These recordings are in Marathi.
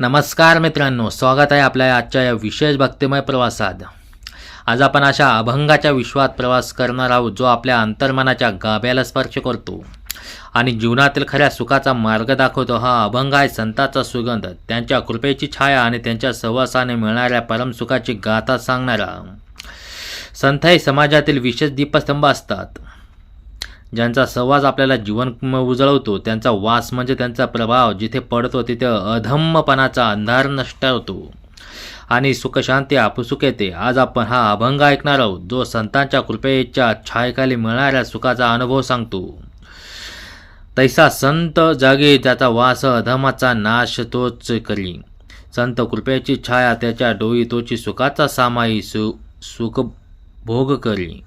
नमस्कार मित्रांनो स्वागत आहे आपल्या आजच्या या विशेष भक्तिमय प्रवासात. आज आपण अशा अभंगाच्या विश्वात प्रवास करणार आहोत जो आपल्या अंतर्मनाच्या गाभ्याला स्पर्श करतो आणि जीवनातील खऱ्या सुखाचा मार्ग दाखवतो. हा अभंग आहे संताचा सुगंध. त्यांच्या कृपेची छाया आणि त्यांच्या सहवासाने मिळणाऱ्या परमसुखाची गाथा सांगणारा. संत हे समाजातील विशेष दीपस्तंभ असतात. ज्यांचा सहवास आपल्याला जीवन उजळवतो त्यांचा वास म्हणजे त्यांचा प्रभाव. जिथे पडतो तिथे अधम्मपणाचा अंधार नष्ट होतो. आणि सुखशांती आपुसुक येते. आज आपण हा अभंग ऐकणार आहोत. जो संतांच्या कृपेच्या छायेखाली मिळणाऱ्या सुखाचा अनुभव सांगतो. तैसा संत जागे त्याचा वास अधमाचा नाश तोच करी. संत कृपेची छाया त्याच्या डोई तोची सुखाचा सामाई सु सुख भोग करी.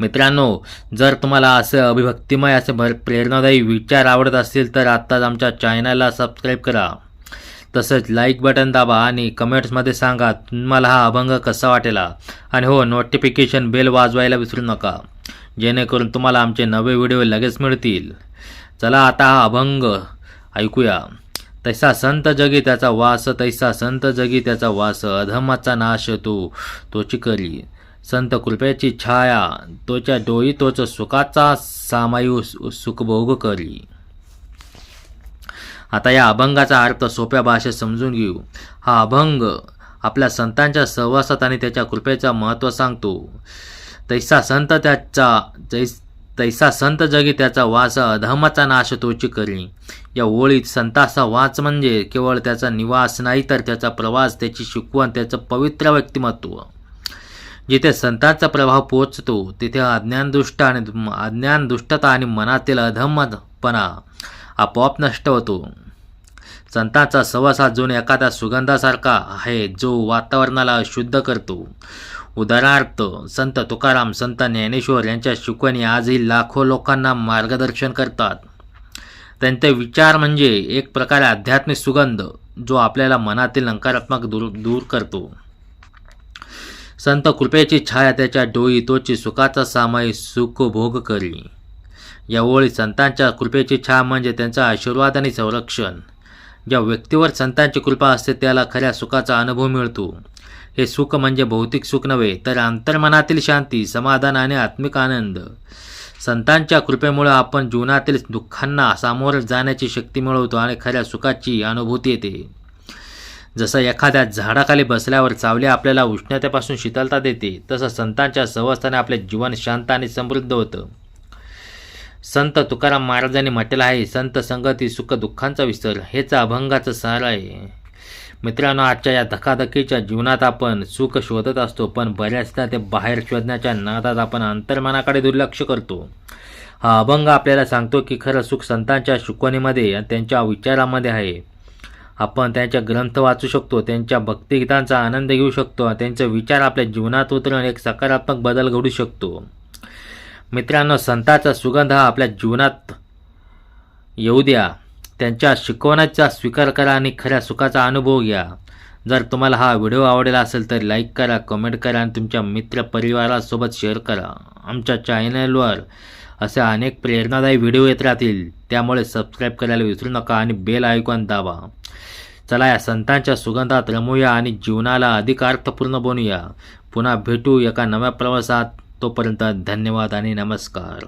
मित्रांनो जर तुम्हाला असे अभिभक्तिमय असे भर प्रेरणादायी विचार आवडत असतील तर आत्ताच आमच्या चॅनलला सबस्क्राईब करा. तसंच लाईक बटन दाबा आणि कमेंट्समध्ये सांगा तुम्हाला हा अभंग कसा वाटेला? आणि हो नोटिफिकेशन बेल वाजवायला विसरू नका. जेणेकरून तुम्हाला आमचे नवे व्हिडिओ लगेच मिळतील. चला आता हा अभंग ऐकूया. तैसा संत जगी त्याचा वास तैसा संत जगी त्याचा वास अधमाचा नाश तो. तोची करी संत कृपेची छाया तोच्या डोई तोच सुखाचा सामायू सु- सुखभोग करी. आता या अभंगाचा अर्थ सोप्या भाषेत समजून घेऊ. हा अभंग आपल्या संतांच्या सहवासात आणि त्याच्या कृपेचा महत्त्व सांगतो. तैसा संत त्याचा जैस तैसा संत जगी त्याचा वास अधमाचा नाश तोची करी या ओळीत संताचा वाच म्हणजे केवळ त्याचा निवास नाही तर त्याचा प्रवास त्याची शिकवण त्याचं पवित्र व्यक्तिमत्व. जिथे संतांचा प्रभाव पोचतो तिथे अज्ञानदुष्ट आणि अज्ञानदुष्टता आणि मनातील अधमपणा आपोआप नष्ट होतो. संतांचा सहवास हा जून एखाद्या सुगंधासारखा आहे जो वातावरणाला अशुद्ध करतो. उदाहरणार्थ संत तुकाराम संत ज्ञानेश्वर यांच्या शिकवणी आजही लाखो लोकांना मार्गदर्शन करतात. त्यांचे विचार म्हणजे एक प्रकारे आध्यात्मिक सुगंध जो आपल्याला मनातील नकारात्मक दूर दूर करतो. संत कृपेची छाया त्याच्या डोई तोची सुखाचा सामाई सुख भोग करी. यावेळी संतांच्या कृपेची छाया म्हणजे त्यांचा आशीर्वाद आणि संरक्षण. ज्या व्यक्तीवर संतांची कृपा असते त्याला खऱ्या सुखाचा अनुभव मिळतो. हे सुख म्हणजे भौतिक सुख नव्हे तर अंतर्मनातील शांती समाधान आणि आत्मिक आनंद. संतांच्या कृपेमुळे आपण जीवनातील दुःखांना सामोरं जाण्याची शक्ती मिळवतो आणि खऱ्या सुखाची अनुभूती येते. जसं एखाद्या झाडाखाली बसल्यावर चावले आपल्याला उष्णतेपासून शीतलता देते तसं संतांच्या सहवासाने आपले जीवन शांत आणि समृद्ध होतं. संत तुकाराम महाराजांनी म्हटलं आहे संत संगती सुख दुःखांचा विसर हेच अभंगाचं सार आहे. मित्रांनो आजच्या या धकाधकीच्या जीवनात आपण सुख शोधत असतो पण बऱ्याचदा ते बाहेर शोधण्याच्या नादात आपण अंतर्मनाकडे दुर्लक्ष करतो. हा अभंग आपल्याला सांगतो की खरं सुख संतांच्या शिकवणीमध्ये आणि त्यांच्या विचारामध्ये आहे. आपण त्यांच्या ग्रंथ वाचू शकतो त्यांच्या भक्तिगीतांचा आनंद घेऊ शकतो त्यांचे विचार आपल्या जीवनात उतरून एक सकारात्मक बदल घडू शकतो. मित्रांनो संतांचा सुगंध हा आपल्या जीवनात येऊ द्या. त्यांच्या शिकवण्याचा स्वीकार करा आणि खऱ्या सुखाचा अनुभव घ्या. जर तुम्हाला हा व्हिडिओ आवडला असेल तर लाईक करा कमेंट करा आणि तुमच्या मित्र परिवारासोबत शेअर करा. आमच्या चॅनलवर असे अनेक प्रेरणादायी व्हिडिओ येत राहतील. त्यामुळे सबस्क्राईब करायला विसरू नका आणि बेल आयकॉन दाबा. चला या संतांच्या सुगंधात रमूया आणि जीवनाला अधिक अर्थपूर्ण बनवूया पुन्हा भेटू एका नव्या प्रवासात. तोपर्यंत धन्यवाद आणि नमस्कार.